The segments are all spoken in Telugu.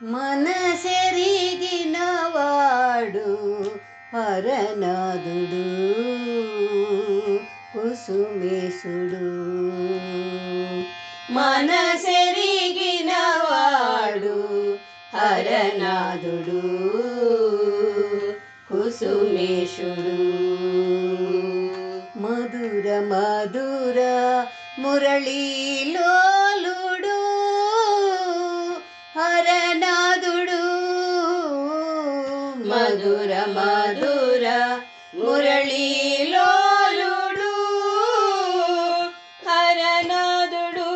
మనసెరిగినవాడు హరనాథుడు కుసుమేశుడు మనసెరిగినవాడు హరనాథుడు కుసుమేశుడు మధుర మధుర మురళీలోలుడు ಮಧುರ ಮುರಳಿ ಲೋಲುಡು ಹರನದುಡು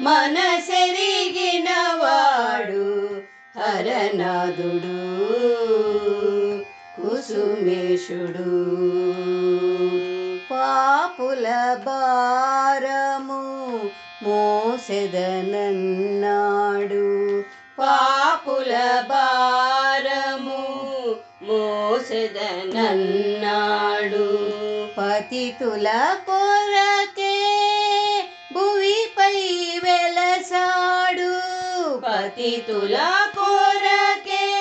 ಮನಸರಿಗಿನವಾಡು ಹರನದುಡು ಕುಸುಮೇಶುಡು. ಪಾಪುಲ ಬಾರಮು ಮೋಸೆದ ನನ್ನಾಡು పాపుల భారము మోసెదనన్నాడు. పతితుల కొరకే భువిపై వెలసాడు. పతితుల కొరకే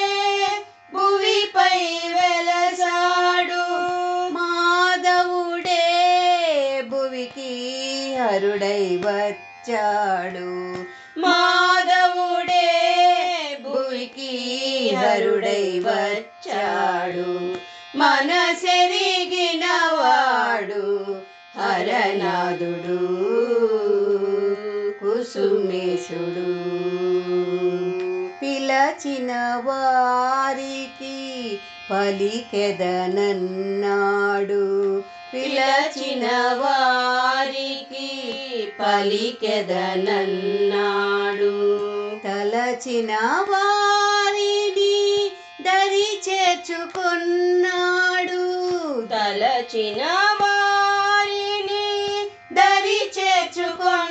భువిపై వెలసాడు. మాధవుడే భువికి హరుడై వచ్చాడు. మాధవుడే హరుడై వచ్చాడు మనసెరిగినవాడు హరనాథుడు కుసుమేశుడు. పిలచిన వారికి పలికెదనన్నాడు. పిలచిన వారికి పలికెదనన్నాడు. తలచిన వారిని దరి చేర్చుకున్నాడు. తలచిన వారిని దరి చేర్చుకున్నాడు.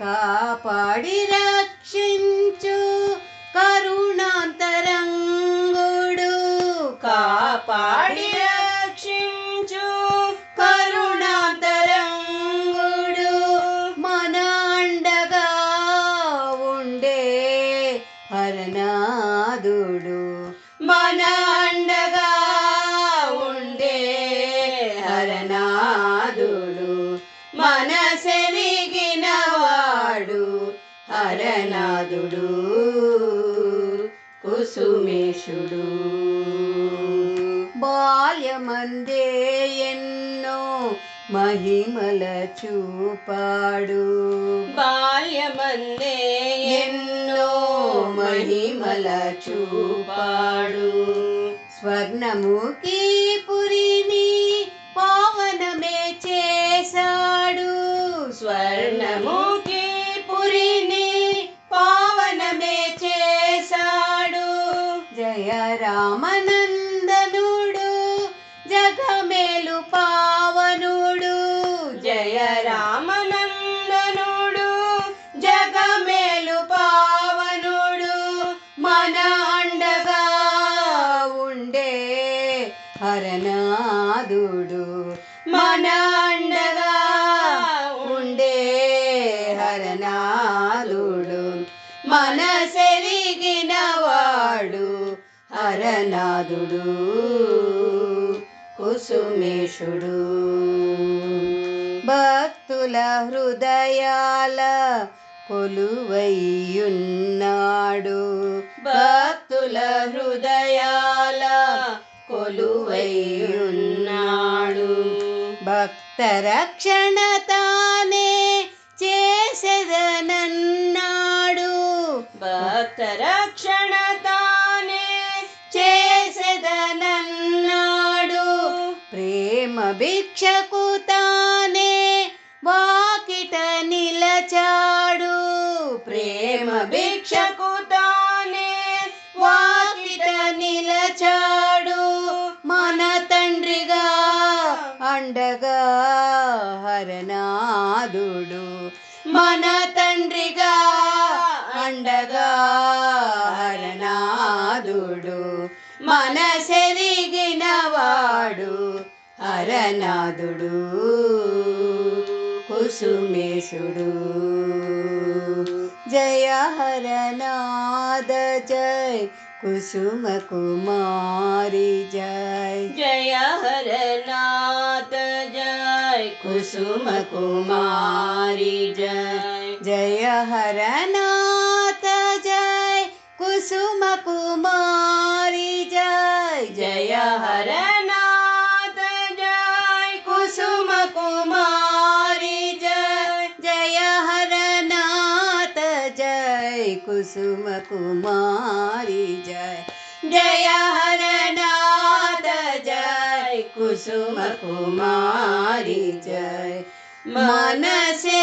కాపాడి రక్షించు కరుణాంతరంగుడు. కాపాడి హరనాథుడు మన అండగా ఉండే హరనాథుడు మన సెరిగినవాడు హరనాథుడు కుసుమేశుడు. బాల్యమందే ఎన్నో మహిమల చూపాడు. బాల్యమందే ఎన్నో మహిమల చూపాడు. స్వర్ణముఖి పురిని పావనమే చేశాడు. స్వర్ణముఖి పురిని పావనమే చేశాడు. జయ రామనందనుడు మన సెరిగినవాడు హరనాథుడు కుసుమేశుడు భక్తుల హృదయాల కొలువయ్యున్నాడు భక్తుల హృదయాల కొలువయ్యున్నాడు భక్త రక్షణ తానే భిక్షకు తానే వాకిట నిలచాడు. ప్రేమ భిక్షకు తానే వాకిట నిలచాడు. మన తండ్రిగా అండగా హరనాథుడు. మన తండ్రిగా అండగా హరనాథుడు. మన సెరిగినవాడు హరనాథుడు కుసుమేశుడు జయ హరనాద జయ కుసుమ కుమారి జయ జయ హరనాథ జయ కుసుమ కుమారి జయ జయ హరనాథ कुसुम कुमारी जय जय हरनाथ जय कुसुम कुमारी जय मनसरिगिनवाडु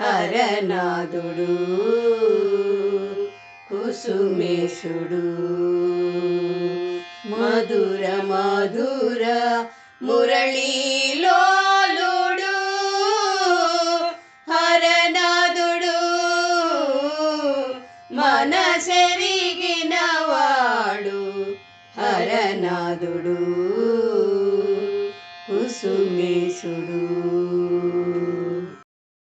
हरनादुडु कुसुमेशुडु मधुर मधुर मुरळीलो మనసెరిగిన వాడు హరనాథుడు కుసుమేశుడు